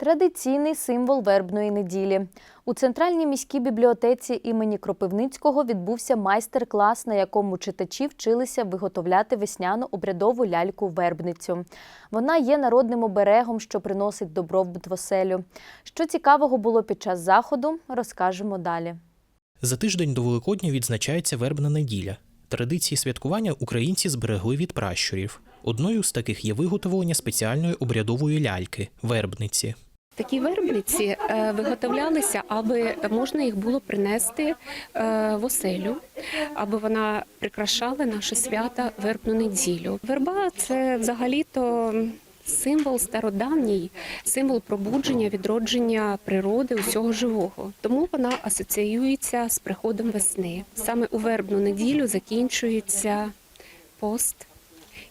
Традиційний символ вербної неділі. У центральній міській бібліотеці імені Кропивницького відбувся майстер-клас, на якому читачі вчилися виготовляти весняну обрядову ляльку-вербницю. Вона є народним оберегом, що приносить добробут в оселю. Що цікавого було під час заходу, розкажемо далі. За тиждень до Великодня відзначається вербна неділя. Традиції святкування українці зберегли від пращурів. Одною з таких є виготовлення спеціальної обрядової ляльки вербниці. Такі вербниці е, виготовлялися, аби можна їх було принести е, в оселю, аби вона прикрашала наше свята вербну неділю. Верба це взагалі-то символ стародавній, символ пробудження, відродження природи усього живого. Тому вона асоціюється з приходом весни. Саме у вербну неділю закінчується пост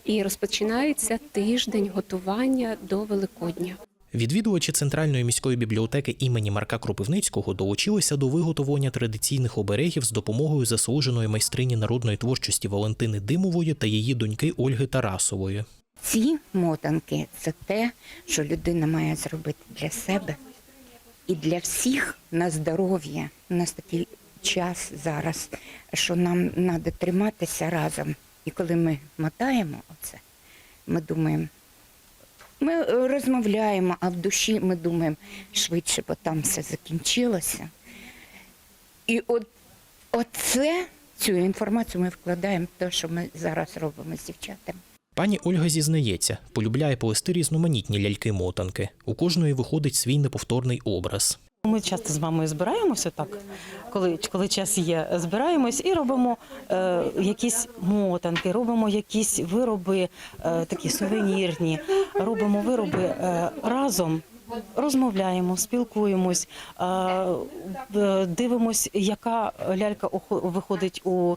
і розпочинається тиждень готування до Великодня. Відвідувачі центральної міської бібліотеки імені Марка Кропивницького долучилися до виготовлення традиційних оберегів з допомогою заслуженої майстрині народної творчості Валентини Димової та її доньки Ольги Тарасової. Ці мотанки це те, що людина має зробити для себе і для всіх на здоров'я. У нас такий час зараз, що нам треба триматися разом. І коли ми мотаємо оце, ми думаємо, ми е, розмовляємо, а в душі ми думаємо швидше, бо там все закінчилося. І от оце, цю інформацію ми вкладаємо в те, що ми зараз робимо з дівчатами. Пані Ольга зізнається, полюбляє плести різноманітні ляльки-мотанки. У кожної виходить свій неповторний образ. Ми часто з мамою збираємося так, коли, коли час є, збираємось і робимо е, якісь мотанки, робимо якісь вироби е, такі сувенірні, робимо вироби е, разом. Розмовляємо, спілкуємось, дивимось, яка лялька виходить у,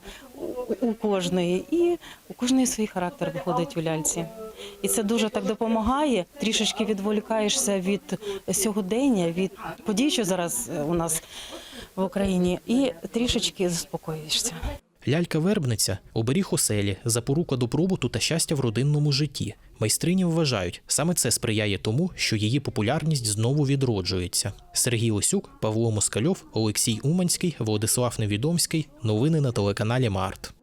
у, кожної, і у кожної свій характер виходить у ляльці. І це дуже так допомагає. Трішечки відволікаєшся від сьогодення, від подій, що зараз е, у нас в Україні, і трішечки заспокоїшся. Лялька-вербниця оберіг оселі, запорука добробуту та щастя в родинному житті. Майстрині вважають, саме це сприяє тому, що її популярність знову відроджується. Сергій Осюк, Павло Москальов, Олексій Уманський, Владислав Невідомський. Новини на телеканалі Март.